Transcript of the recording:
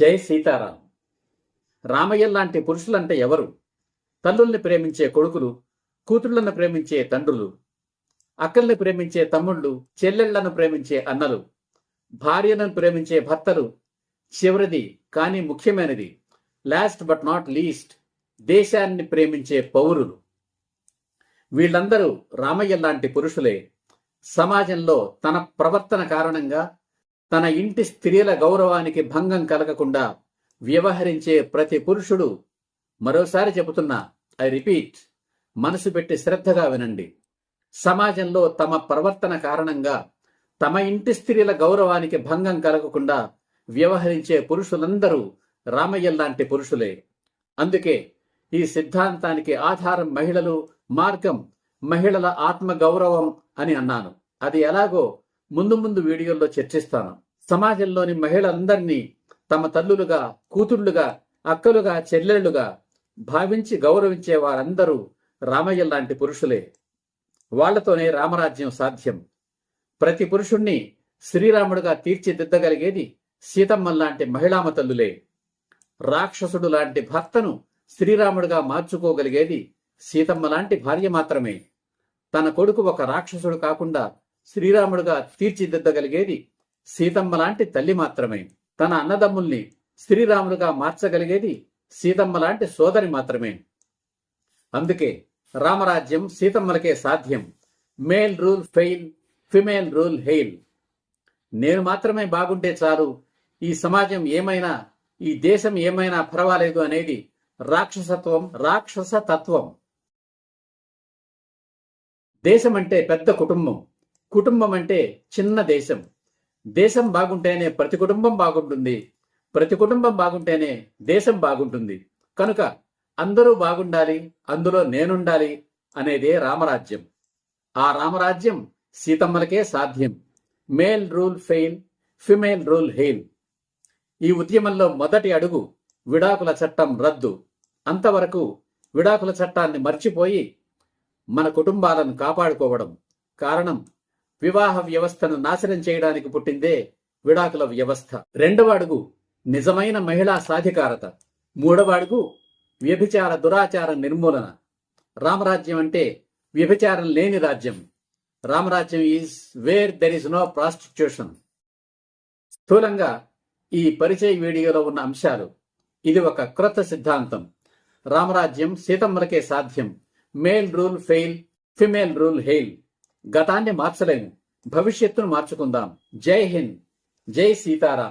జై సీతారాం. రామయ్య లాంటి పురుషులంటే ఎవరు? తల్లుల్ని ప్రేమించే కొడుకులు కూతుళ్ళను ప్రేమించే తండ్రులు అక్కల్ని ప్రేమించే తమ్ముళ్ళు చెల్లెళ్ళను ప్రేమించే అన్నలు భార్యను ప్రేమించే భర్తలు చివరిది కానీ ముఖ్యమైనది లాస్ట్ బట్ నాట్ లీస్ట్ దేశాన్ని ప్రేమించే పౌరులు. వీళ్ళందరూ రామయ్య లాంటి పురుషులే. సమాజంలో తన ప్రవర్తన కారణంగా తన ఇంటి స్త్రీల గౌరవానికి భంగం కలగకుండా వ్యవహరించే ప్రతి పురుషుడు మరోసారి చెబుతున్నా ఐ రిపీట్ మనసు పెట్టి శ్రద్ధగా వినండి. సమాజంలో తమ ప్రవర్తన కారణంగా తమ ఇంటి స్త్రీల గౌరవానికి భంగం కలగకుండా వ్యవహరించే పురుషులందరూ రామయ్య లాంటి పురుషులే. అందుకే ఈ సిద్ధాంతానికి ఆధారం మహిళలు మార్గం మహిళల ఆత్మ గౌరవం అని అన్నాను. అది ఎలాగో ముందు ముందు వీడియోల్లో చర్చిస్తాను. సమాజంలోని మహిళలందరినీ తమ తల్లులుగా కూతుళ్ళుగా అక్కలుగా చెల్లెళ్ళుగా భావించి గౌరవించే వారందరూ రామయ్య లాంటి పురుషులే. వాళ్ళతోనే రామరాజ్యం సాధ్యం. ప్రతి పురుషుణ్ణి శ్రీరాముడుగా తీర్చిదిద్దగలిగేది సీతమ్మ లాంటి మహిళామ తల్లులే. రాక్షసుడు లాంటి భర్తను శ్రీరాముడుగా మార్చుకోగలిగేది సీతమ్మ లాంటి భార్య మాత్రమే. తన కొడుకు ఒక రాక్షసుడు కాకుండా శ్రీరాముడుగా తీర్చిదిద్దగలిగేది సీతమ్మ లాంటి తల్లి మాత్రమే. తన అన్నదమ్ముల్ని శ్రీరాములుగా మార్చగలిగేది సీతమ్మ లాంటి సోదరి మాత్రమే. అందుకే రామరాజ్యం సీతమ్మలకే సాధ్యం. Male rule fail female rule hail. నేను మాత్రమే బాగుంటే చాలు. ఈ సమాజం ఏమైనా ఈ దేశం ఏమైనా పర్వాలేదు అనేది రాక్షసత్వం రాక్షస తత్వం. దేశం అంటే పెద్ద కుటుంబం. కుటుంబం అంటే చిన్న దేశం. దేశం బాగుంటేనే ప్రతి కుటుంబం బాగుంటుంది. ప్రతి కుటుంబం బాగుంటేనే దేశం బాగుంటుంది. కనుక అందరూ బాగుండాలి అందులో నేనుండాలి అనేదే రామరాజ్యం. ఆ రామరాజ్యం సీతమ్మలకే సాధ్యం. Male rule fail female rule hail. ఈ ఉద్యమంలో మొదటి అడుగు విడాకుల చట్టం రద్దు. అంతవరకు విడాకుల చట్టాన్ని మర్చిపోయి మన కుటుంబాలను కాపాడుకోవడం కారణం వివాహ వ్యవస్థను నాశనం చేయడానికి పుట్టిందే విడాకుల వ్యవస్థ. రెండవ అడుగు నిజమైన మహిళా సాధికారత. మూడవ అడుగు వ్యభిచార దురాచార నిర్మూలన. రామరాజ్యం అంటే వ్యభిచారం లేని రాజ్యం. రామరాజ్యం is where there is no prostitution. స్థూలంగా ఈ పరిచయ వీడియోలో ఉన్న అంశాలు. ఇది ఒక క్రొత్త సిద్ధాంతం. రామరాజ్యం సీతమ్మలకే సాధ్యం. Male rule fail female rule hail. గతాన్ని మార్చలేము. భవిష్యత్తును మార్చుకుందాం. జై హింద్. జై సీతారాం.